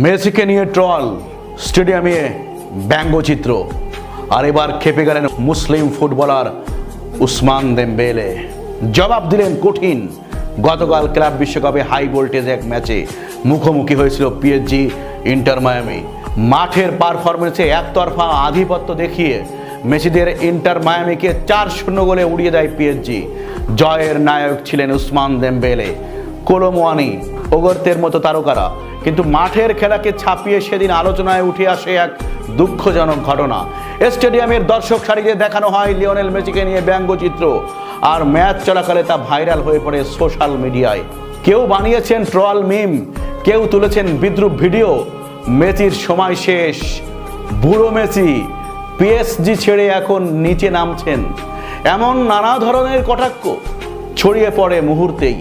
মেসিকে নিয়ে ট্রল, স্টেডিয়ামে ব্যঙ্গচিত্র আর এবার খেপে গেলেন মুসলিম ফুটবলার উসমান দেমবেলে। জবাব দিলেন কঠিন। গতকাল ক্লাব বিশ্বকাপে হাই ভোল্টেজ এক ম্যাচে মুখোমুখি হয়েছিল পিএসজি, ইন্টার মায়ামি। মাঠের পারফরমেন্সে একতরফা আধিপত্য দেখিয়ে মেসিদের ইন্টার মায়ামিকে চার শূন্য গোলে উড়িয়ে দেয় পিএসজি। জয়ের নায়ক ছিলেন উসমান দেমবেলে। কোলোমোয়ানি ওগর্তের মতো তারকারা। কিন্তু মাঠের খেলাকে ছাপিয়ে সেদিন আলোচনায় উঠে আসে এক দুঃখজনক ঘটনা। স্টেডিয়ামের দর্শক সারিতে দেখানো হয় লিওনেল মেসিকে নিয়ে ব্যঙ্গচিত্র। আর ম্যাচ চলাকালে তা ভাইরাল হয়ে পড়ে সোশ্যাল মিডিয়ায়। কেউ বানিয়েছেন ট্রল মিম, কেউ তুলেছেন বিদ্রুপ ভিডিও। মেসির সময় শেষ। বুড়ো মেসি পিএসজি ছেড়ে এখন নিচে নামছেন। এমন নানা ধরনের কটাক্ষ ছড়িয়ে পড়ে মুহূর্তেই।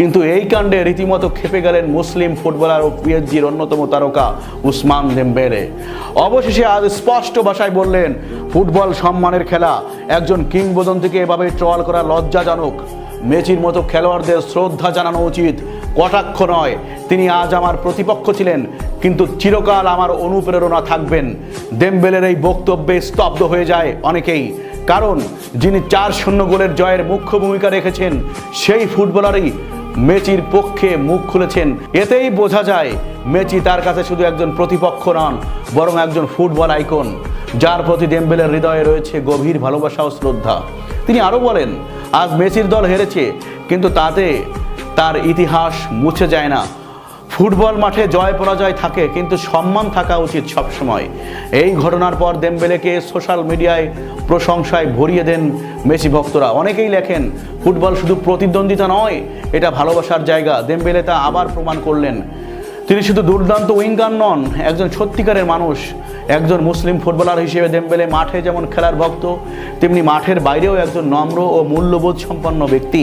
কিন্তু এই কাণ্ডে রীতিমতো খেপে গেলেন মুসলিম ফুটবলার ও পিএসজির অন্যতম তারকা উসমান দেমবেলে অবশেষে আজ স্পষ্ট ভাষায় বললেন, ফুটবল সম্মানের খেলা। একজন কিংবদন্তিকে এভাবে ট্রল করা লজ্জাজনক। মেচির মতো খেলোয়াড়দের শ্রদ্ধা জানানো উচিত। কটাক্ষ নয়। তিনি আজ আমার প্রতিপক্ষ ছিলেন, কিন্তু চিরকাল আমার অনুপ্রেরণা থাকবেন। দেমবেলের এই বক্তব্যে স্তব্ধ হয়ে যায় অনেকেই। কারণ, যিনি চার শূন্য গোলের জয়ের মুখ্য ভূমিকা রেখেছেন, সেই ফুটবলারই মেচির পক্ষে মুখ খুলেছেন। এতেই বোঝা যায়, মেচি তার কাছে শুধু একজন প্রতিপক্ষ নন, বরং একজন ফুটবল আইকন, যার প্রতি ডেম্বেলের হৃদয়ে রয়েছে গভীর ভালোবাসা ও শ্রদ্ধা। তিনি আরও বলেন, আজ মেসির দল হেরেছে, কিন্তু তাতে তার ইতিহাস মুছে যায় না। ফুটবল মাঠে জয় পরাজয় থাকে, কিন্তু সম্মান থাকা উচিত সবসময়। এই ঘটনার পর দেমবেলেকে সোশ্যাল মিডিয়ায় প্রশংসায় ভরিয়ে দেন মেসি ভক্তরা। অনেকেই লেখেন, ফুটবল শুধু প্রতিদ্বন্দ্বিতা নয়, এটা ভালোবাসার জায়গা। দেমবেলে তা আবার প্রমাণ করলেন। তিনি শুধু দুর্দান্ত উইঙ্গার নন, একজন সত্যিকারের মানুষ। একজন মুসলিম ফুটবলার হিসেবে দেমবেলে মাঠে যেমন খেলার ভক্ত, তেমনি মাঠের বাইরেও একজন নম্র ও মূল্যবোধ সম্পন্ন ব্যক্তি।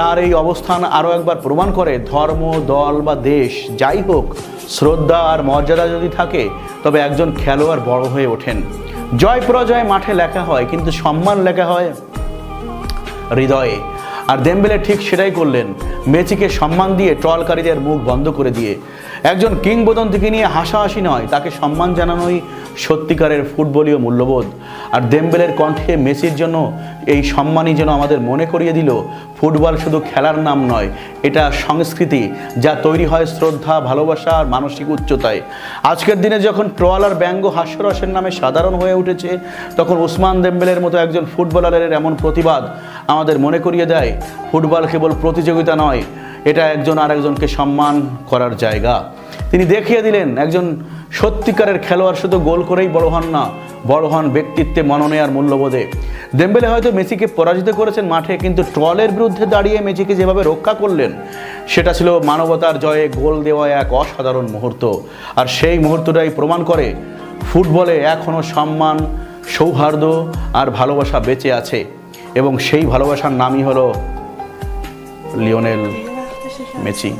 তার এই অবস্থান আরও একবার প্রমাণ করে ধর্ম, দল বা দেশ, যাই হোক, শ্রদ্ধা আর মর্যাদা যদি থাকে, তবে একজন খেলোয়াড় বড় হয়ে ওঠেন। জয় পরাজয় মাঠে লেখা হয়, কিন্তু সম্মান লেখা হয় হৃদয়ে। আর দেমবেলে ঠিক সেটাই করলেন। মেচিকে সম্মান দিয়ে ট্রলকারীদের মুখ বন্ধ করে দিয়ে। একজন কিংবদন্তিকে নিয়ে হাসাহাসি নয়, তাকে সম্মান জানানোই সত্যিকারের ফুটবলীয় মূল্যবোধ। আর দেমবেলের কণ্ঠে মেসির জন্য এই সম্মানই যেন আমাদের মনে করিয়ে দিল, ফুটবল শুধু খেলার নাম নয়, এটা সংস্কৃতি যা তৈরি হয় শ্রদ্ধা, ভালোবাসা আর মানসিক উচ্চতায়। আজকের দিনে যখন ট্রল আর ব্যঙ্গ হাস্যরসের নামে সাধারণ হয়ে উঠেছে, তখন উসমান দেম্বেলের মতো একজন ফুটবলারের এমন প্রতিবাদ আমাদের মনে করিয়ে দেয়, ফুটবল কেবল প্রতিযোগিতা নয় এটা একজন আরেকজনকে সম্মান করার জায়গা। তিনি দেখিয়ে দিলেন, একজন সত্যিকারের খেলোয়াড় শুধু গোল করেই বড় হন না, বড় হন ব্যক্তিত্বে মননে আর মূল্যবোধে। দেম্বেলে হয়তো মেসিকে পরাজিত করেছেন মাঠে, কিন্তু ট্রলের বিরুদ্ধে দাঁড়িয়ে মেসিকে যেভাবে রক্ষা করলেন, সেটা ছিল মানবতার জয়ে গোল দেওয়া এক অসাধারণ মুহূর্ত। আর সেই মুহূর্তটাই প্রমাণ করে, ফুটবলে এখনও সম্মান, সৌহার্দ্য আর ভালোবাসা বেঁচে আছে। এবং সেই ভালোবাসার নামই হলো লিওনেল মেসি